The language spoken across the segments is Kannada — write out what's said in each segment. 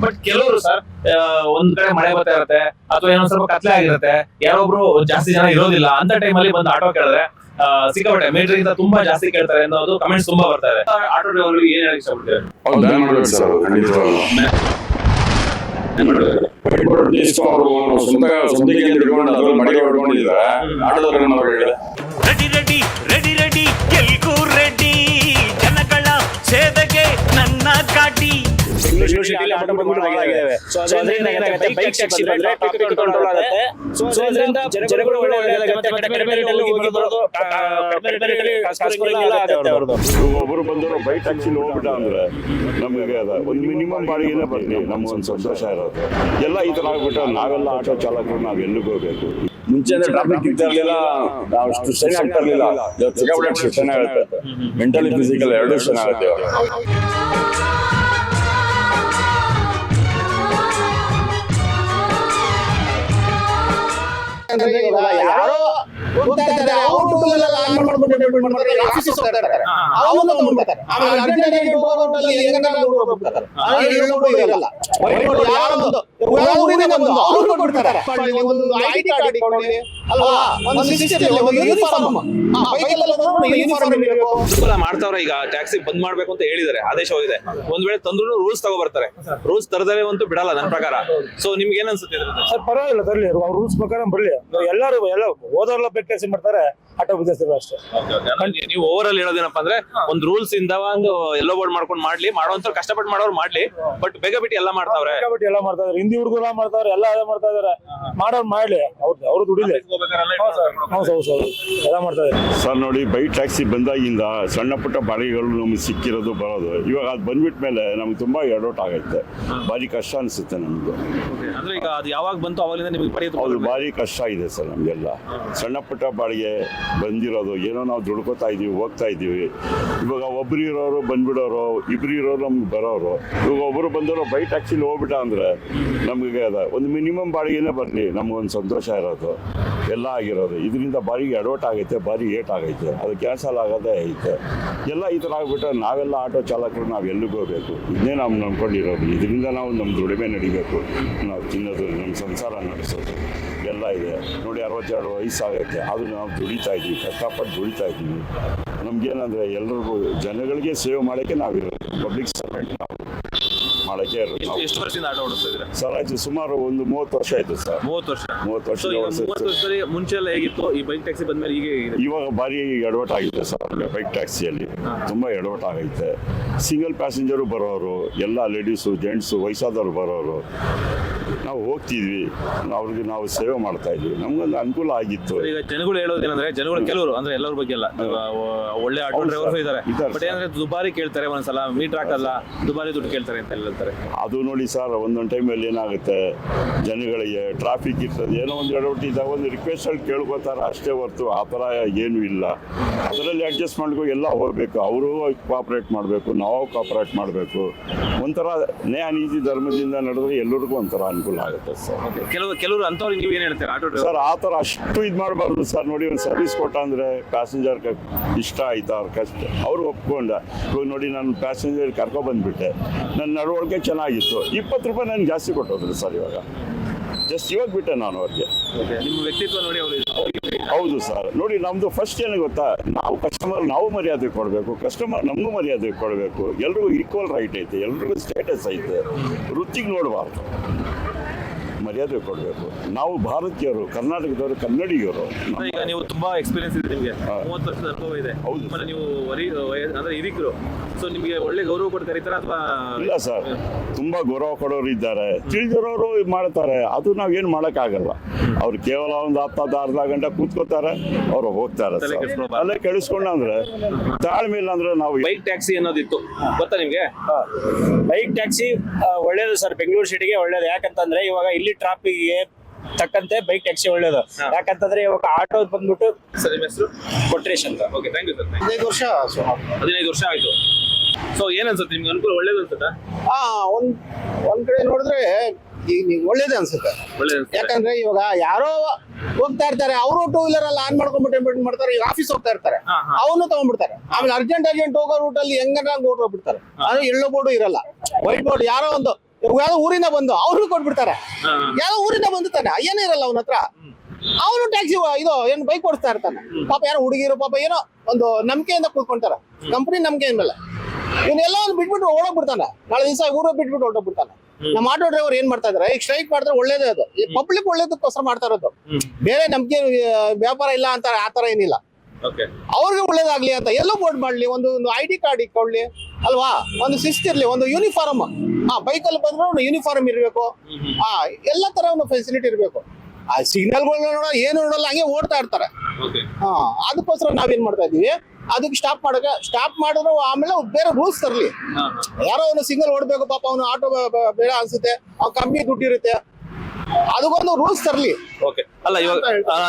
ಬಟ್ ಕೆಲವರು ಸರ್ ಒಂದ್ ಕಡೆ ಮಳೆ ಬರ್ತಾ ಇರುತ್ತೆ ಅಥವಾ ಏನೋ ಸ್ವಲ್ಪ ಕತ್ಲೆ ಆಗಿರುತ್ತೆ ಯಾರೊಬ್ರು ಜಾಸ್ತಿ ಜನ ಇರೋದಿಲ್ಲ ಅಂತ ಟೈಮಲ್ಲಿ ಬಂದು ಆಟೋ ಕೇಳಿದ್ರೆ ಸಿಕ್ಕಾಪಟ್ಟೆ ಮೀಟರ್ ಗಿಂತ ತುಂಬಾ ಜಾಸ್ತಿ ಕೇಳ್ತಾರೆ ಅನ್ನೋದು ಕಮೆಂಟ್ಸ್ ತುಂಬಾ ಬರ್ತಾ ಇದೆ. ಆಟೋ ಡ್ರೈವರ್ಗಳಿಗೆ ಏನ್ ಹೇಳಕ್ ಸ್ವಂತ ಹಿಡ್ಕೊಂಡು ಅದ್ರಲ್ಲಿ ಮಡಿಗೆ ರೆಡಿ ರೆಡಿ ರೆಡಿ ರೆಡಿ ಎಲ್ಗೂ ರೆಡಿ ಜನಗಳ ಸೇವೆಗೆ ನನ್ನ ಗಾಡಿ ಸೊ ಅದರಿಂದ ಏನಾಗುತ್ತೆ? ಬೈಕ್ ಟ್ಯಾಕ್ಸಿ ಬಂದ್ರೆ ಟ್ರಾಫಿಕ್ ಕಂಟ್ರೋಲ್ ಆಗುತ್ತೆ. ಸೊ ಅದರಿಂದ ಜನಗಳು ಒಳ್ಳೆಯದಾಗುತ್ತೆ ಮತ್ತೆ ಕಡಿಮೆ ರೇಟಲ್ಲಿ ಹೋಗಿ ಬರೋದು ಆ, ಕಡಿಮೆ ರೇಟಲ್ಲಿ ಕಾಸ್ಕೋರಿಂಗ್ ಆಗುತ್ತೆ ಅವ್ರದ್ದು. ಒಬ್ಬರು ಬಂದವರು ಬೈಕ್ ಟ್ಯಾಕ್ಸಿಲಿ ಹೋಗ್ಬಿಟ್ಟ ಅಂದ್ರೆ ನಮಗೆ ಅದ. ಒಂದು ಮಿನಿಮಮ್ ಬಾಡಿಗೆನೇ ಬರ್ಲಿ ನಮ್ಗೊಂದು ಸಂತೋಷ ಇರೋದು ಎಲ್ಲ ಈ ತರ ಆಗ್ಬಿಟ್ರೆ ನಾವೆಲ್ಲ ಆಟೋ ಚಾಲಕರು ನಾವ್ ಎಲ್ಲಿಗೆ ಹೋಗ್ಬೇಕು? ಮುಂಚೆ ಅಂದ್ರೆ ಟ್ರಾಫಿಕ್ ಇರ್ತಾ ಇರ್ಲಿಲ್ಲ. ನಾವು ಆಗ್ತಾ ಇರ್ಲಿಲ್ಲ. ಸಿಕ್ಕಾಪಟ್ಟೆ ಮೆಂಟಲಿ ಫಿಸಿಕಲ್ ಎರಡೂ ಇವಾಗ ಯಾರೋ ಹೋಗ್ತಾ ಇದ್ದಾರೆ ಅವ್ರು ಟೂ ವೀಲರ್ ಆನ್ ಮಾಡ್ಬಿಟ್ಟು ಡ್ರೈವ್ ಮಾಡ್ತಾರೆ ಆಫೀಸ್ ಹೋಗ್ತಾ ಇರ್ತಾರೆ. ಅವನು ತಗೊಂಡ್ಬಿಡ್ತಾರೆ ಆಮೇಲೆ ಅರ್ಜೆಂಟ್ ಆಗಿ ಹೋಗೋದ್ರಲ್ಲಿ ಹೆಂಗನ್ನ ಹೋಗ್ಬಿಡ್ತಾರೆ ಹೇಳೋದು ಇರಲ್ಲ. ವೈಟ್ ಬೋರ್ಡ್ ಯಾರೋ ಒಂದು ಊರಿಂದ ಬಂದು ಅವ್ರು ಕೊಡ್ಬಿಡ್ತಾರೆ ಒಂದು ಐಡಿ ಕಾರ್ಡ್ ಇಟ್ಕೊಳ್ಳಿ ಅಲ್ವಾ? ಒಂದು ಸಿಸ್ಟಮ್ ಒಂದು ಯೂನಿಫಾರ್ಮ್ ಬೈಕ್ ಎಲ್ಲ ಯೂನಿಫಾರ್ಮ್ ಇರಬೇಕು. ಅನುಕೂಲ ಮಾಡ್ತಾವ್ರೆ ಈಗ ಟ್ಯಾಕ್ಸಿ ಬಂದ್ ಮಾಡ್ಬೇಕು ಅಂತ ಹೇಳಿದ್ದಾರೆ. ಆದೇಶ ಹೋಗಿದೆ. ಒಂದ್ ವೇಳೆ ತಂದ್ರು ರೂಲ್ಸ್ ತಗೋ ಬರ್ತಾರೆ ರೂಲ್ಸ್ ತರದೇ ಅಂತೂ ಬಿಡಲ್ಲ ನನ್ನ ಪ್ರಕಾರ. ಸೊ ನಿಮ್ಗೆ ಏನ್ ಅನ್ಸುತ್ತೆ? ಸರ್ ಪರವಾಗಿಲ್ಲ ತರಲಿ. ಅವ್ರ ರೂಲ್ಸ್ ಪ್ರಕಾರ ಬರಲಿ. ಎಲ್ಲರೂ ಎಲ್ಲ ಓದೋರ್ಲ ಬೆಕ್ ಕೆಲಸ ಮಾಡ್ತಾರೆ ಆಟೋ ಬಿಸ್ನೆಸ್ ಅಷ್ಟೇ. ನೀವು ಓವರ್ ಆಲ್ ಹೇಳೋದೇನಪ್ಪ ಅಂದ್ರೆ ಒಂದ್ ರೂಲ್ಸ್ ಇಂದ ಒಂದು ಎಲ್ಲೋ ಬೋರ್ಡ್ ಮಾಡ್ಕೊಂಡು ಮಾಡ್ಲಿ ಮಾಡೋಂತ ಕಷ್ಟಪಟ್ಟು ಮಾಡೋರು ಮಾಡ್ಲಿ ಬಟ್ ಬೇಗ ಬಿಟ್ಟು ಎಲ್ಲ ಮಾಡ್ತಾವ್ರೆ? ಬಿಟ್ಟು ಎಲ್ಲ ಮಾಡ್ತಾ ಇದಾರೆ. ಹಿಂದಿ ಹುಡುಗರು ಮಾಡ್ತಾವ್ರೆ ಎಲ್ಲ ಅದೇ ಮಾಡ್ತಾ ಇದಾರೆ. ಮಾಡೋರು ಮಾಡ್ಲಿ ಅವ್ರು ಅವ್ರು ದುಡಿಲಿ. ಹೌದು ಹೌದು ಹೌದು ಹೌದು ಎಲ್ಲ ಮಾಡ್ತಾ ಸರ್ ನೋಡಿ ಬೈಕ್ ಟ್ಯಾಕ್ಸಿ ಬಂದಾಗಿಂದ ಸಣ್ಣ ಪುಟ್ಟ ಬಾಡಿಗೆಗಳು ನಮ್ಗೆ ಸಿಕ್ಕಿರೋದು ಬರೋದು. ಇವಾಗ ಅದು ಬಂದ್ಬಿಟ್ಟ ಮೇಲೆ ನಮ್ಗೆ ತುಂಬಾ ಎಡೌಟ್ ಆಗುತ್ತೆ ಭಾರಿ ಕಷ್ಟ ಅನಿಸುತ್ತೆ ನಮ್ಗೆ. ಅಂದ್ರೆ ಈಗ ಅದು ಯಾವಾಗ ಬಂತು ಅವಾಗಿಂದ ನಿಮಗೆ ಪಡೆಯೋದು ಭಾರಿ ಕಷ್ಟ ಇದೆ ಸರ್ ನಮ್ಗೆಲ್ಲ. ಸಣ್ಣ ಪುಟ್ಟ ಬಾಡಿಗೆ ಬಂದಿರೋದು. ಏನೋ ನಾವು ದುಡ್ಕೋತಾ ಇದೀವಿ, ಹೋಗ್ತಾ ಇದೀವಿ. ಇವಾಗ ಒಬ್ರು ಇರೋರು ಬಂದ್ಬಿಡೋರು, ಇಬ್ರು ಇರೋರು ನಮ್ಗೆ ಬರೋರು. ಇವಾಗ ಒಬ್ರು ಬಂದವರು ಬೈ ಟ್ಯಾಕ್ಸಿಲಿ ಹೋಗ್ಬಿಟ್ಟ ಅಂದ್ರೆ ನಮಗೆ ಅದ. ಒಂದು ಮಿನಿಮಮ್ ಬಾಡಿಗೆನೇ ಬರಲಿ ನಮ್ಗೊಂದು ಸಂತೋಷ ಇರೋದು. ಎಲ್ಲ ಆಗಿರೋದು. ಇದರಿಂದ ಬಾಡಿಗೆ ಎಡವಟ್ ಆಗೈತೆ ಭಾರಿ ಏಟ್ ಆಗೈತೆ. ಅದು ಕ್ಯಾನ್ಸಲ್ ಆಗೋದೇ ಐತೆ. ಎಲ್ಲ ಈ ಥರ ಆಗ್ಬಿಟ್ರೆ ನಾವೆಲ್ಲ ಆಟೋ ಚಾಲಕರು ನಾವು ಎಲ್ಲಿಗೆ ಹೋಗ್ಬೇಕು? ಇದನ್ನೇ ನಾವು ನಂಬ್ಕೊಂಡಿರೋದು ಇದರಿಂದ ನಾವು ನಮ್ಮ ದುಡಿಮೆ ನಡಿಬೇಕು. ನಾವು ತಿನ್ನೋದು ನಮ್ಮ ಸಂಸಾರ ನಡೆಸೋದು. ಎಲ್ಲ ಇದೆ. ನೋಡಿ, ಅರವತ್ತೆರಡು ವಯಸ್ಸಾಗೈತೆ ಆದರೂ ನಾವು ದುಡಿತಾ ಇದ್ದೀವಿ, ಕಷ್ಟಪಟ್ಟು ದುಡಿತಾ ಇದ್ದೀವಿ. ಏನಂದ್ರೆ ಎಲ್ರಿಗೂ ಜನಗಳಿಗೆ ಸೇವ್ ಮಾಡೋಕ್ಕೆ ನಾವಿರೋದು. ಪಬ್ಲಿಕ್ ಸರ್ವೆಂಟ್ ನಾವು. ಮಾಡೋಕ್ಕೆ ಎಷ್ಟು ವರ್ಷದಿಂದ ಆಟೋ ಓಡಿಸ್ತಿದ್ರೆ ಸರ್ ಆಯ್ತು ಸುಮಾರು ಒಂದು ಮೂವತ್ತು ವರ್ಷ ಆಯ್ತು ಸರ್. ಮೂವತ್ತು ವರ್ಷ. ಮೂವತ್ತು ವರ್ಷ ಮೂವತ್ತು ವರ್ಷದಲ್ಲಿ ಮುಂಚೆ ಎಲ್ಲ ಹೇಗಿತ್ತು? ಈ ಬೈಕ್ ಟ್ಯಾಕ್ಸಿ ಬಂದ್ಮೇಲೆ ಈಗ ಹೇಗಿದೆ? ಇವಾಗ ಭಾರಿ ಎಡವಟ್ ಆಗಿದೆ ಸರ್ ಬೈಕ್ ಟ್ಯಾಕ್ಸಿಯಲ್ಲಿ ತುಂಬ ಎಡವಟ್ ಆಗೈತೆ. ಸಿಂಗಲ್ ಪ್ಯಾಸೆಂಜರು ಬರೋರು ಎಲ್ಲ ಲೇಡೀಸು ಜೆಂಟ್ಸು ವಯಸ್ಸಾದವರು ಬರೋರು ನಾವು ಹೋಗ್ತಿದ್ವಿ. ಅವ್ರಿಗೆ ನಾವು ಸೇವೆ ಮಾಡ್ತಾ ಇದ್ವಿ. ನಮ್ಗೊಂದು ಅನುಕೂಲ ಆಗಿತ್ತು. ಈಗ ಜನಗಳು ಹೇಳೋದೇನಂದ್ರೆ ಜನಗಳು ಕೆಲವರು ಅಂದ್ರೆ ಎಲ್ಲರ ಬಗ್ಗೆ ಎಲ್ಲ ಒಳ್ಳೆ ಆಟೋ ಡ್ರೈವರ್ ಡ್ರೈವರ್ಸ್ ಇದ್ದಾರೆ. ಬಟ್. ಏನಂದ್ರೆ ದುಬಾರಿ ಕೇಳ್ತಾರೆ ಒಂದ್ಸಲ ಮೀಟರ್ ಹಾಕಲ್ಲ ದುಬಾರಿ ದುಡ್ಡು ಕೇಳ್ತಾರೆ ಅಂತ ಅದು ನೋಡಿ ಸರ್ ಒಂದೊಂದು ಟೈಮಲ್ಲಿ ಏನಾಗುತ್ತೆ ಜನಗಳಿಗೆ ಟ್ರಾಫಿಕ್ ಇರ್ತದೆ. ಏನೋ ಒಂದು ಎಡವಟ್ಟು ಇದ್ದಾಗ ಒಂದು ರಿಕ್ವೆಸ್ಟಲ್ಲಿ ಕೇಳ್ಕೊತಾರೆ ಅಷ್ಟೇ ಹೊರತು ಆ ಥರ ಏನೂ ಇಲ್ಲ. ಅದರಲ್ಲಿ ಅಡ್ಜಸ್ಟ್ ಮಾಡ್ಕೊ ಎಲ್ಲ ಹೋಗಬೇಕು. ಅವರು ಕಾಪ್ರೇಟ್ ಮಾಡಬೇಕು ನಾವು ಕಾಪ್ರೇಟ್ ಮಾಡಬೇಕು. ಒಂಥರ ನ್ಯಾಯ ನೀತಿ ಧರ್ಮದಿಂದ ನಡೆದ್ರೆ ಎಲ್ಲರಿಗೂ ಒಂಥರ ಅನುಕೂಲ ಆಗುತ್ತೆ ಸರ್. ಕೆಲವು ಕೆಲವರು ಅಂಥವ್ರಿಗೆ ನೀವು ಏನು ಹೇಳ್ತೀರಾ? ಆಟೋ ಸರ್ ಆ ಥರ ಅಷ್ಟು ಇದು ಮಾಡಬಾರ್ದು ಸರ್. ನೋಡಿ ಒಂದು ಸರ್ವಿಸ್ ಕೊಟ್ಟ ಅಂದರೆ ಪ್ಯಾಸೆಂಜರ್ ಇಷ್ಟ ಆಯ್ತಾ ಅವ್ರ ಕಷ್ಟ? ಅವರು ಒಪ್ಕೊಂಡ. ಇವಾಗ ನೋಡಿ ನಾನು ಪ್ಯಾಸೆಂಜರ್ ಕರ್ಕೊಬಂದ್ಬಿಟ್ಟೆ ನನ್ನ ನಡವಳಿಕೆ ಚೆನ್ನಾಗಿತ್ತು. ಇಪ್ಪತ್ತು ರೂಪಾಯಿ ನಾನು ಜಾಸ್ತಿ ಕೊಟ್ಟೋದ್ರು ಸರ್ ಇವಾಗ. ಜಸ್ಟ್ ಇವಾಗ ಬಿಟ್ಟೆ ನಾನು ಅವ್ರಿಗೆ. ನಿಮ್ಮ ವ್ಯಕ್ತಿತ್ವ ನೋಡಿ ಅವರು ಹೌದು ಸರ್. ನೋಡಿ ನಮ್ಮದು ಫಸ್ಟ್ ಏನು ಗೊತ್ತಾ? ನಾವು ಕಸ್ಟಮರ್ ನಾವು ಮರ್ಯಾದೆ ಕೊಡಬೇಕು. ಕಸ್ಟಮರ್ ನಮಗೂ ಮರ್ಯಾದೆ ಕೊಡಬೇಕು. ಎಲ್ರಿಗೂ ಈಕ್ವಲ್ ರೈಟ್ ಐತೆ. ಎಲ್ರಿಗೂ ಸ್ಟೇಟಸ್ ಐತೆ. ವೃತ್ತಿಗೆ ನೋಡಬಾರ್ದು. ಮರ್ಯಾದೆ ಕೊಡಬೇಕು. ನಾವು ಭಾರತೀಯರು ಕರ್ನಾಟಕದವರು ಕನ್ನಡಿಗರು. ಈಗ ನೀವು ತುಂಬಾ ಎಕ್ಸ್ಪೀರಿಯನ್ಸ್ ಇದೆ ನಿಮಗೆ. ಮೂವತ್ತು ವರ್ಷದ ಅನುಭವ ಇದೆ. ಹೌದು ಆಮೇಲೆ ನೀವು ವರಿ ಅಂದ್ರೆ ಹಿರಿಕರು. ಸೊ ನಿಮಗೆ ಒಳ್ಳೆ ಗೌರವ ಕೊಟ್ಟು ಕರೀತಾರ ಅಥವಾ? ಇಲ್ಲ ಸರ್. ತುಂಬಾ ಗೌರವ ಕೊಡೋರು ಇದ್ದಾರೆ. ತಿಳಿದಿರೋರು ಮಾಡ್ತಾರೆ. ಅದು ನಾವು ಏನು ಮಾಡೋಕ್ಕಾಗಲ್ಲ. ಅವ್ರು ಕೇವಲ ಒಂದು ಹತ್ತು ಅರ್ಧ ಗಂಟೆ ಕೂತ್ಕೋತಾರೆ ಅವ್ರು ಹೋಗ್ತಾರೆ ಅಲ್ಲೇ ಕೆಡಿಸ್ಕೊಂಡು ಅಂದ್ರೆ ತಾಳ್ಮೆ ಇಲ್ಲ ಅಂದ್ರೆ ನಾವು ಬೈಕ್ ಟ್ಯಾಕ್ಸಿ ಅನ್ನೋದಿತ್ತು. ಗೊತ್ತಾ ನಿಮ್ಗೆ? ಬೈಕ್ ಟ್ಯಾಕ್ಸಿ ಒಳ್ಳೇದು ಸರ್. ಬೆಂಗಳೂರು ಸಿಟಿಗೆ ಒಳ್ಳೇದು. ಯಾಕಂತಂದ್ರೆ ಇವಾಗ ಇಲ್ಲಿ ಟ್ರಾಫಿಕ್ಗೆ ತಕ್ಕಂತೆ ಬೈಕ್ ಟ್ಯಾಕ್ಸಿ ಒಳ್ಳೇದು. ಯಾಕಂತಂದ್ರೆ ಇವಾಗ ಆಟೋ ಬಂದ್ಬಿಟ್ಟು ಸರ್ ನಿಮ್ಮ ಹೆಸರು? ಕೊಟ್ರೇಶ್ ಅಂತ. ಓಕೆ ಥ್ಯಾಂಕ್ ಯು ಸರ್ ಹದಿನೈದು ವರ್ಷ ಸುಮಾರು ಹದಿನೈದು ವರ್ಷ ಆಯ್ತು. ಸೊ ಏನ್ ಅನ್ಸುತ್ತೆ? ನಿಮ್ಗೆ ಅನುಕೂಲ ಒಳ್ಳೇದು ಅನ್ಸುತ್ತಾ? ಆ ಒಂದ್ ಒಂದ್ ಕಡೆ ನೋಡಿದ್ರೆ ಈಗ ನೀವು ಒಳ್ಳೇದೇ ಅನ್ಸುತ್ತೆ. ಒಳ್ಳೇದು ಅನ್ಸುತ್ತೆ. ಯಾಕಂದ್ರೆ ಇವಾಗ ಯಾರೋ ಹೋಗ್ತಾ ಇರ್ತಾರೆ. ಅವರು ಟೂ ವೀಲರ್ ಅಲ್ಲಿ ಆನ್ ಮಾಡ್ಕೊಂಡ್ಬಿಟ್ಟು ಏನ್ ಮಾಡ್ತಾರೆ. ಈಗ ಆಫೀಸ್ ಹೋಗ್ತಾ ಇರ್ತಾರೆ. ಹಾ, ಹಾ. ಅವನು ತಗೊಂಡ್ಬಿಡ್ತಾರೆ. ಆಮೇಲೆ ಅರ್ಜೆಂಟ್ ಅರ್ಜೆಂಟ್ ಹೋಗೋ ರೂಟ್ ಅಲ್ಲಿ ಹೆಂಗನ ಓಡ್ ಹೋಗ್ಬಿಡ್ತಾರೆ ಅದು ಎಳ್ಳು ಬೋರ್ಡ್ ಇರಲ್ಲ. ವೈಟ್ ಬೋರ್ಡ್ ಯಾರೋ ಒಂದು ಯಾವ್ದೋ ಊರಿಂದ ಬಂದು ಅವ್ರು ಕೊಟ್ಬಿಡ್ತಾರೆ. ಯಾವ್ದೋ ಊರಿಂದ ಬಂದು ತಾನೆ ಏನೇ ಇರಲ್ಲ ಅವನ ಹತ್ರ. ಅವನು ಟ್ಯಾಕ್ಸಿ ಇದು ಏನು ಬೈಕ್ ಓಡಿಸ್ತಾ ಇರ್ತಾನೆ. ಪಾಪ ಯಾರೋ ಹುಡುಗಿರು ಪಾಪ ಏನೋ ಒಂದು ನಂಬಿಕೆಯಿಂದ ಕೂತ್ಕೊಂತಾರೆ. ಕಂಪನಿ ನಂಬಿಕೆ ಮೇಲೆ ಇವನ್ನೆಲ್ಲ ಒಂದು ಬಿಟ್ಬಿಟ್ಟು ಓಡೋಗ್ಬಿಡ್ತಾನೆ. ನಾಳೆ ದಿವಸ ಊರು ಬಿಟ್ಬಿಟ್ಟು ಹೊರಟೋಗ್ಬಿಡ್ತಾನೆ. ನಮ್ಮ ಆಟೋ ಡ್ರೈವರ್ ಏನ್ ಮಾಡ್ತಾ ಇದಾರೆ? ಈಗ ಸ್ಟ್ರೈಕ್ ಮಾಡಿದ್ರೆ ಒಳ್ಳೇದೇ ಅದು. ಪಬ್ಲಿಕ್ ಒಳ್ಳೇದಕ್ಕೋಸ್ಕರ ಮಾಡ್ತಾ ಇರೋದು. ಬೇರೆ ನಂಬಿಕೆ ವ್ಯಾಪಾರ ಇಲ್ಲ ಅಂತ ಆತರ ತರ ಏನಿಲ್ಲ. ಅವ್ರಿಗೆ ಒಳ್ಳೇದಾಗ್ಲಿ ಅಂತ ಎಲ್ಲೋ ಬೋರ್ಡ್ ಮಾಡ್ಲಿ. ಒಂದು ಒಂದು ಐ ಡಿ ಕಾರ್ಡ್ ಇಟ್ಕೊಳ್ಳಿ. ಅಲ್ವಾ? ಒಂದು ಶಿಸ್ತಿರ್ಲಿ ಒಂದು ಯೂನಿಫಾರ್ಮ್ ಆ ಬೈಕಲ್ಲಿ ಬಂದ್ರೆ ಯೂನಿಫಾರ್ಮ್ ಇರಬೇಕು. ಆ ಎಲ್ಲ ತರ ಒಂದು ಫೆಸಿಲಿಟಿ ಇರಬೇಕು. ಆ ಸಿಗ್ನಲ್ಗಳು ನೋಡೋ ಏನು ನೋಡಲ್ಲ ಹಂಗೆ ಓಡ್ತಾ ಇರ್ತಾರೆ. ಹಾ ಅದಕ್ಕೋಸ್ಕರ ನಾವೇನ್ ಮಾಡ್ತಾ ಇದೀವಿ ಅದಕ್ಕೆ ಸ್ಟಾಪ್ ಮಾಡಕ್ಕೆ ಸ್ಟಾಪ್ ಮಾಡಿದ್ರು ಆಮೇಲೆ ಬೇರೆ ರೂಲ್ಸ್ ತರಲಿ. ಯಾರೋ ಒಂದು ಸಿಗ್ನಲ್ ಓಡ್ಬೇಕು ಪಾಪ ಅವನು ಆಟೋ ಬೇಡ ಅನ್ಸುತ್ತೆ ಅವ್ನು ಕಮ್ಮಿ ದುಡ್ಡಿರುತ್ತೆ. ಅದಕ್ಕೊಂದು ರೂಲ್ಸ್ ತರಲಿ. ಓಕೆ ಅಲ್ಲ ಇವಾಗ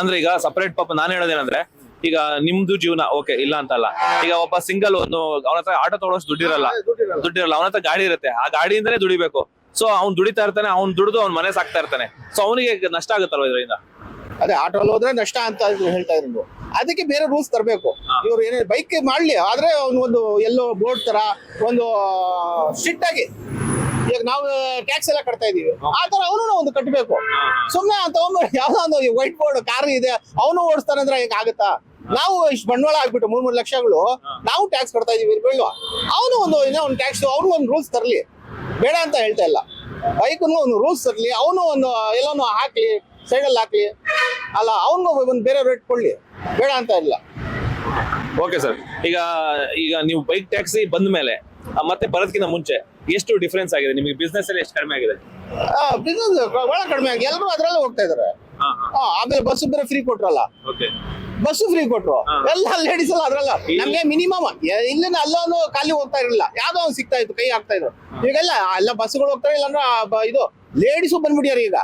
ಅಂದ್ರೆ ಈಗ ಸಪರೇಟ್ ಪಾಪ ನಾನು ಹೇಳೋದೇನಂದ್ರೆ ಈಗ ನಿಮ್ದು ಜೀವನ ಓಕೆ ಇಲ್ಲ ಅಂತಲ್ಲ. ಈಗ ಒಬ್ಬ ಸಿಂಗಲ್ ಒಂದು ಅವನ ಹತ್ರ ಆಟೋ ತಗೊಳ್ಳೋಷ್ಟು ದುಡ್ಡಿರಲ್ಲ. ದುಡ್ಡಿರಲ್ಲ. ಅವನ ಹತ್ರ ಗಾಡಿ ಇರುತ್ತೆ. ಆ ಗಾಡಿಯಿಂದಲೇ ದುಡಿಬೇಕು. ಸೊ ಅವ್ನು ದುಡಿತಾ ಇರ್ತಾನೆ ಅವ್ನು ದುಡಿದು ಅವ್ನ ಮನೆ ಸಾಕ್ತಾ ಇರ್ತಾನೆ. ಸೊ ಅವನಿಗೆ ನಷ್ಟ ಆಗುತ್ತಲ್ವ ಇದರಿಂದ? ಅದೇ ಆಟೋಲ್ಲಿ ಹೋದ್ರೆ ನಷ್ಟ ಅಂತ ಹೇಳ್ತಾ ಇದ್ರು. ಅದಕ್ಕೆ ಬೇರೆ ರೂಲ್ಸ್ ತರಬೇಕು. ಇವ್ರು ಏನೇ ಬೈಕ್ ಮಾಡ್ಲಿ ಆದ್ರೆ ಅವ್ನು ಒಂದು ಎಲ್ಲೋ ಬೋರ್ಡ್ ತರ ಒಂದು ಸ್ಟ್ರಿಕ್ಟ್ ಆಗಿ. ಈಗ ನಾವು ಟ್ಯಾಕ್ಸ್ ಎಲ್ಲ ಕಟ್ತಾ ಇದೀವಿ ಆ ತರ ಅವನು ಒಂದು ಕಟ್ಟಬೇಕು ಸುಮ್ನೆ ಅಂತ ಯಾವ್ದೋ ಒಂದು ವೈಟ್ ಬೋರ್ಡ್ ಕಾರ್ ಇದೆ ಅವನು ಓಡಿಸ್ತಾನೆ ಅಂದ್ರೆ ಈಗ ಆಗುತ್ತಾ? ನಾವು ಇಷ್ಟು ಬಂಡವಾಳ ಆಗ್ಬಿಟ್ಟು ಮೂರ್ ಮೂರ್ ಲಕ್ಷಗಳು ನಾವು ಟ್ಯಾಕ್ಸ್ ಕಟ್ತಾ ಇದೀವಿ ಅವನು ಒಂದು ಏನೋ ಒಂದು ಟ್ಯಾಕ್ಸ್ ಅವ್ರು ಒಂದು ರೂಲ್ಸ್ ತರಲಿ. ಬೇಡ ಅಂತ ಹೇಳ್ತಾ ಇಲ್ಲ. ಬೈಕ್ನು ಒಂದು ರೂಲ್ಸ್ ತರಲಿ. ಅವನು ಒಂದು ಎಲ್ಲಾನು ಹಾಕ್ಲಿ ಸೈಡಲ್ಲಿ ಹಾಕ್ಲಿ. ಅಲ್ಲ ಅವನು ಒಂದು ಬೇರೆ ರೇಟ್ ಕೊಡ್ಲಿ. ಬೇಡ ಅಂತ ಇಲ್ಲ. ಓಕೆ ಸರ್ ಈಗ ಈಗ ನೀವು ಬೈಕ್ ಟ್ಯಾಕ್ಸಿ ಬಂದ ಮೇಲೆ ಮತ್ತೆ ಬರೋದಕ್ಕಿಂತ ಮುಂಚೆ ಎಷ್ಟು ಡಿಫ್ರೆನ್ಸ್ ಆಗಿದೆ? ನಿಮಗೆ ಬಿಸ್ನೆಸ್ ಅಲ್ಲಿ ಎಷ್ಟು ಕಡಿಮೆ ಆಗಿದೆ? ಬಿಸ್ನೆಸ್ ಬಹಳ ಕಡಿಮೆ ಆಗಿದೆ ಎಲ್ಲರೂ ಅದ್ರಲ್ಲೇ ಹೋಗ್ತಾ ಇದಾರೆ. ಆಮೇಲೆ ಬಸ್ ಬೇರೆ ಫ್ರೀ ಕೊಟ್ರಲ್ಲ. ಓಕೆ ಬಸ್ ಫ್ರೀ ಕೊಟ್ರು. ಎಲ್ಲ ಲೇಡೀಸ್ ಎಲ್ಲ ಅದ್ರಲ್ಲ. ನಮ್ಗೆ ಮಿನಿಮಮ್ ಇಲ್ಲಿಂದ ಅಲ್ಲೂ ಖಾಲಿ ಹೋಗ್ತಾ ಇರಲಿಲ್ಲ. ಯಾವ್ದೋ ಒಂದು ಸಿಗ್ತಾ ಇತ್ತು ಕೈ ಆಗ್ತಾ ಇದ್ರು. ಈಗೆಲ್ಲ ಎಲ್ಲ ಬಸ್ಗಳು ಹೋಗ್ತಾರೆ ಇಲ್ಲಾಂದ್ರೆ ಇದು ಲೇಡೀಸು ಬಂದ್ಬಿಟ್ಯಾರ ಈಗ.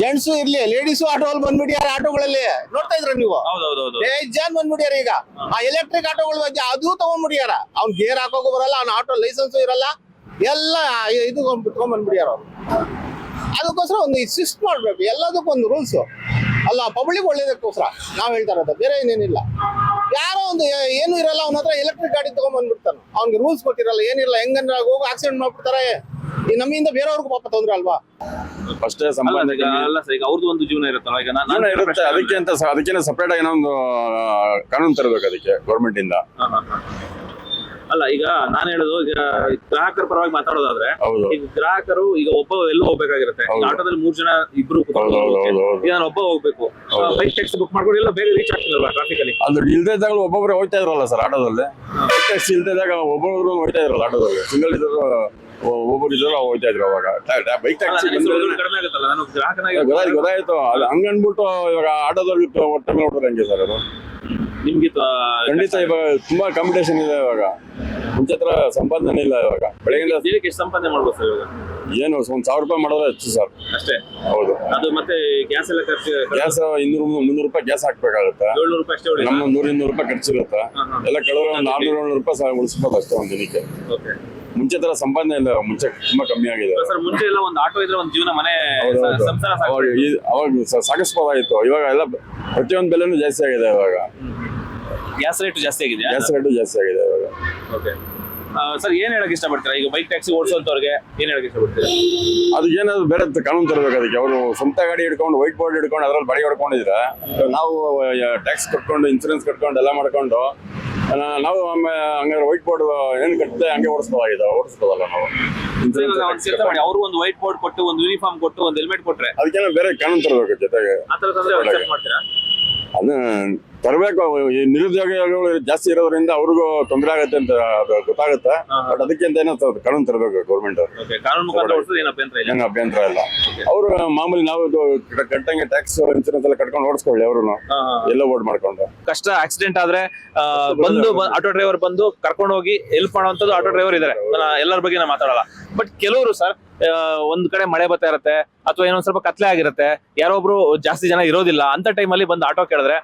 ಜೆಂಟ್ಸ್ ಇರ್ಲಿ ಲೇಡೀಸ್ ಆಟೋ ಬಂದ್ಬಿಟ್ಯಾರ ಆಟೋಗಳಲ್ಲಿ. ನೋಡ್ತಾ ಇದ್ರ ನೀವು? ಏ ಬೇಜಾನ್ ಬಂದ್ಬಿಟ್ಯಾರ ಈಗ. ಆ ಎಲೆಕ್ಟ್ರಿಕ್ ಆಟೋಗಳ ಬಗ್ಗೆ ಅದು ತಗೊಂಡ್ಬಿಟ್ಯಾರ. ಅವ್ನ್ ಗೇರ್ ಹಾಕೋಕು ಬರಲ್ಲ ಅವ್ನ ಆಟೋ ಲೈಸೆನ್ಸ್ ಇರಲ್ಲ. ಎಲ್ಲ ಇದು ತಗೊಂಡ್ ಬಂದ್ಬಿಟ್ಯಾರ ಅವ್ರು. ಅದಕ್ಕೋಸ್ಕರ ಒಂದು ಸಿಸ್ಟ್ ಮಾಡ್ಬೇಕು. ಎಲ್ಲದಕ್ಕೂ ಒಂದು ರೂಲ್ಸ್ ಅಲ್ಲ ಪಬ್ಲಿಕ್ ಒಳ್ಳೇದಕ್ಕೋಸ್ಕರ ನಾವ್ ಹೇಳ್ತಾ ಇರೋದು ಬೇರೆ ಏನೇನಿಲ್ಲ. ಯಾರೋ ಒಂದು ಏನು ಇರಲ್ಲ ಅವನ ಹತ್ರ ಎಲೆಕ್ಟ್ರಿಕ್ ಗಾಡಿ ತಗೊಂಡ್ ಬಂದ್ಬಿಡ್ತಾನೆ. ಅವ್ನಿಗೆ ರೂಲ್ಸ್ ಕೊಟ್ಟಿರಲ್ಲ ಏನಿಲ್ಲ ಹೆಂಗಂದ್ರೆ ಹೋಗಿ ಆಕ್ಸಿಡೆಂಟ್ ಮಾಡ್ಬಿಡ್ತಾರೆ. ಈ ನಮ್ಮಿಂದ ಬೇರೆಯವ್ರಿಗೂ ಪಾಪ ತೊಂದ್ರೆ ಅಲ್ವಾ? ಫಸ್ಟ್ ಅಲ್ಲ ಈಗ ಅಲ್ಲ ಸರ್ ಈಗ ಅವ್ರದ್ದು ಒಂದು ಜೀವನ ಇರುತ್ತಲ್ಲ ಈಗ ನಾನು ಇರುತ್ತೆ ಅದಕ್ಕೆ ಅಂತ ಅದಕ್ಕೆ ಸಪ್ರೇಟ್ ಆಗಿ ಒಂದು ಕಾನೂನು ತರಬೇಕು ಅದಕ್ಕೆ ಗೌರ್ಮೆಂಟ್ ಇಂದ. ಹಾ, ಹಾ, ಹಾ. ಅಲ್ಲ ಈಗ ನಾನು ಹೇಳೋದು ಈಗ ಗ್ರಾಹಕರ ಪರವಾಗಿ ಮಾತಾಡೋದಾದ್ರೆ ಈಗ ಗ್ರಾಹಕರು ಈಗ ಒಬ್ಬ ಎಲ್ಲೋ ಹೋಗ್ಬೇಕಾಗಿರುತ್ತೆ. ಆಟೋದಲ್ಲಿ ಮೂರ್ ಜನ ಇಬ್ರು. ಈಗ ನಾನು ಒಬ್ಬ ಹೋಗ್ಬೇಕು. ಬೈಕ್ ಟ್ಯಾಕ್ಸಿ ಬುಕ್ ಮಾಡ್ಕೊಂಡು ಎಲ್ಲ ಬೇಗ ರೀಚ್ ಆಗ್ತಿರಲ್ಲ ಟ್ರಾಫಿಕ್ ಅಲ್ಲಿ? ಅಂದ್ರೆ ಇಲ್ದೇ ಇದ್ದಾಗ ಒಬ್ಬೊಬ್ರು ಹೋಗ್ತಾ ಇದ್ರಲ್ಲ ಸರ್ ಆಟೋದಲ್ಲಿ? ಟ್ಯಾಕ್ಸಿ ಇಲ್ದೇ ಇದ್ದಾಗ ಒಬ್ಬೊಬ್ರು ಹೋಗ್ತಾ ಇದ್ರಲ್ಲ ಆಟೋದಲ್ಲಿ? ಸಿಂಗಲ್ ಇದ್ರು ಒಬ್ಬೊಬ್ರು ಇದ್ರು ಹೋಗ್ತಾ ಇದ್ರು ಅವಾಗ. ಬೈಕ್ ಟ್ಯಾಕ್ಸಿ ಗೊತ್ತಾಯ್ತು ಅದು ಹಂಗ ಅನ್ಬಿಟ್ಟು ಇವಾಗ ಆಟೋದಲ್ಲಿ ಹೊಟ್ಟೆ ಮೇಲೆ ಹೊಡ್ತಾರೆ ಹಂಗೆ ಸರ್ ಅದು? ನಿಮ್ಗೆ ಖಂಡಿತ ಇವಾಗ ತುಂಬಾ ಕಾಂಪಿಟೇಷನ್ ಇದೆ ಇವಾಗ. ಮುಂಚೆ ಹತ್ರ ಸಂಪಾದನೆ ಇಲ್ಲ ಇವಾಗ. ಬೆಳಗಿಂದ ದಿನಕ್ಕೆ ಎಷ್ಟು ಸಂಪಾದನೆ ಮಾಡ್ಬೋದು ಸರ್ ಇವಾಗ? ಏನು ಒಂದ್ ಸಾವಿರ ರೂಪಾಯಿ ಮಾಡೋದ್ರೆ ಹೆಚ್ಚು ಸರ್. ಅಷ್ಟೇ? ಹೌದು. ಅದು ಮತ್ತೆ ಗ್ಯಾಸ್ ಎಲ್ಲ ಖರ್ಚು ಗ್ಯಾಸ್ ಇನ್ನೂರು ಮುನ್ನೂರು ರೂಪಾಯಿ ಗ್ಯಾಸ್ ಹಾಕ್ಬೇಕಾಗುತ್ತೆ. ಏಳ್ನೂರು ರೂಪಾಯಿ ಅಷ್ಟೇ ನಮ್ಮ ನೂರ ಇನ್ನೂರು ರೂಪಾಯಿ ಖರ್ಚಿರುತ್ತೆ. ಎಲ್ಲ ಕೆಲವರು ಒಂದು ಆರ್ನೂರು ಏಳ್ನೂರು ರೂಪಾಯಿ ಸಹ ಉಳಿಸ್ಬೋದು ಅಷ್ಟೇ ಒಂದು ದಿನಕ್ಕೆ. ಓಕೆ. ಮುಂಚೆ ತರ ಸಂಪಾದನೆ ಇಲ್ಲ ಮುಂಚೆ ತುಂಬಾ ಕಮ್ಮಿ ಆಗಿದೆ. ಸರ್ ಮುಂಚೆ ಎಲ್ಲ ಒಂದು ಆಟೋ ಇದ್ರೆ ಒಂದು ಜೀವನ ಮನೆ ಹೌದು, ಸ- ಹೌದು. ಸಂಸಾರ ಅವಾಗ. ಈ- ಅವಾಗ ಸ- ಸಾಗಿಸ್ಬೋದಾಗಿತ್ತು. ಇವಾಗ ಎಲ್ಲ ಪ್ರತಿಯೊಂದು ಬೆಲೆನೂ ಜಾಸ್ತಿ ಆಗಿದೆ ಇವಾಗ. ಗ್ಯಾಸ್ ರೇಟ್ ಜಾಸ್ತಿ ಆಗಿದೆ ಗ್ಯಾಸ್ ರೇಟು ಜಾಸ್ತಿ ಆಗಿದೆ ಇವಾಗ. ಓಕೆ ಸರ್ ಏನ್ ಹೇಳಕ್ ಇಷ್ಟಪಡ್ತೀರಾ? ಈಗ ಬೈಕ್ ಟ್ಯಾಕ್ಸಿ ಓಡಿಸೋಂತವ್ರಿಗೆ ಏನ್ ಹೇಳಕ್ ಇಷ್ಟಪಡ್ತೀರಾ? ಅದು ಏನಾದ್ರು ಬೇರೆ ಕಾನೂನು ತರಬೇಕು ಅದಕ್ಕೆ. ಅವರು ಸ್ವಂತ ಗಾಡಿ ಹಿಡ್ಕೊಂಡು ವೈಟ್ ಬೋರ್ಡ್ ಹಿಡ್ಕೊಂಡು ಅದ್ರಲ್ಲಿ ಬಡಿ ಹೊಡ್ಕೊಂಡಿದ್ರೆ ನಾವು ಟ್ಯಾಕ್ಸ್ ಕಟ್ಕೊಂಡು ಇನ್ಸೂರೆನ್ಸ್ ಕಟ್ಕೊಂಡು ಎಲ್ಲ ಮಾಡ್ಕೊಂಡು ನಾವು ಒಮ್ಮೆ ಹಂಗಾದ್ರೆ ವೈಟ್ ಬೋರ್ಡ್ ಏನ್ ಕಟ್ಟಿದೆ ಹಂಗೆ ಓಡಿಸ್ಬೋದಾಗಿದೆ ಓಡಿಸ್ಬೋದಲ್ಲ ನಾವು. ಮಾಡಿ ಅವರು ಒಂದು ವೈಟ್ ಬೋರ್ಡ್ ಕೊಟ್ಟು ಒಂದು ಯೂನಿಫಾರ್ಮ್ ಕೊಟ್ಟು ಒಂದು ಹೆಲ್ಮೆಟ್ ಕೊಟ್ರೆ ಅದಕ್ಕೆ ಬೇರೆ ಕಾನೂನು ತರಬೇಕು ಜೊತೆಗೆ. ಆ ತರ ತಂದ್ರೆ ಮಾಡ್ತೀರಾ? ಅದನ್ನ ತರಬೇಕು ಈ ನಿರುದ್ಯೋಗಿಗಳು ಜಾಸ್ತಿ ಇರೋದ್ರಿಂದ ಅವ್ರಿಗೂ ತೊಂದರೆ ಆಗುತ್ತೆ ಅಂತ ಗೊತ್ತಾಗುತ್ತೆ. ಬಟ್ ಅದಕ್ಕಿಂತ ಏನೋ ಕಾನೂನು ತರಬೇಕು ಗೌರ್ಮೆಂಟ್ ಏನು ಅಭ್ಯಂತರ ಇಲ್ಲ? ಅವ್ರು ಮಾಮೂಲಿ ನಾವು ಕಟ್ಟಂಗೆ ಟ್ಯಾಕ್ಸ್ ಇನ್ಸೂರೆನ್ಸ್ ಎಲ್ಲ ಕಟ್ಕೊಂಡು ಓಡಿಸ್ಕೊಳ್ಳಿ ಅವರು. ಎಲ್ಲ ಓಡ್ ಮಾಡ್ಕೊಂಡು. ಕಷ್ಟ ಆಕ್ಸಿಡೆಂಟ್ ಆದ್ರೆ ಬಂದು ಆಟೋ ಡ್ರೈವರ್ ಬಂದು ಕರ್ಕೊಂಡು ಹೋಗಿ ಹೆಲ್ಪ್ ಮಾಡುವಂತದ್ದು ಆಟೋ ಡ್ರೈವರ್ ಇದಾರೆ. ಎಲ್ಲರ ಬಗ್ಗೆ ನಾನು ಮಾತಾಡಲ್ಲ. ಬಟ್ ಕೆಲವರು ಸರ್ ಒಂದ್ ಕಡೆ ಮಳೆ ಬರ್ತಾ ಇರುತ್ತೆ ಅಥವಾ ಏನೋ ಸ್ವಲ್ಪ ಕತ್ಲೆ ಆಗಿರುತ್ತೆ ಯಾರೋ ಒಬ್ರು ಜಾಸ್ತಿ ಜನ ಇರೋದಿಲ್ಲ ಅಂತ ಟೈಮಲ್ಲಿ ಬಂದು ಆಟೋ ಕೇಳಿದ್ರೆ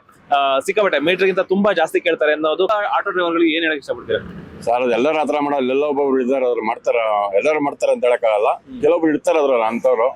ಸಿಕ್ಕಾಪಟ್ಟೆ ಮೀಟರ್ಗಿಂತ ತುಂಬಾ ಜಾಸ್ತಿ ಕೇಳ್ತಾರೆ ಅನ್ನೋದು ಆಟೋ ಡ್ರೈವರ್ಗಳಿಗೆ ಏನ್ ಹೇಳಕ್ ಇಷ್ಟಪಡ್ತೀರಾ? ಸರ್ ಅದು ಎಲ್ಲರ ಹತ್ರ ಮಾಡೋ ಎಲ್ಲ ಒಬ್ಬೊಬ್ರು ಇದ್ದಾರೆ ಅವ್ರು ಮಾಡ್ತಾರ ಎಲ್ಲರೂ ಮಾಡ್ತಾರೆ ಅಂತ ಹೇಳಕ್ಕಾಗಲ್ಲ. ಕೆಲವೊಬ್ರು ಇರ್ತಾರೆ ಅದ್ರಲ್ಲ ಅಂತವ್ರು.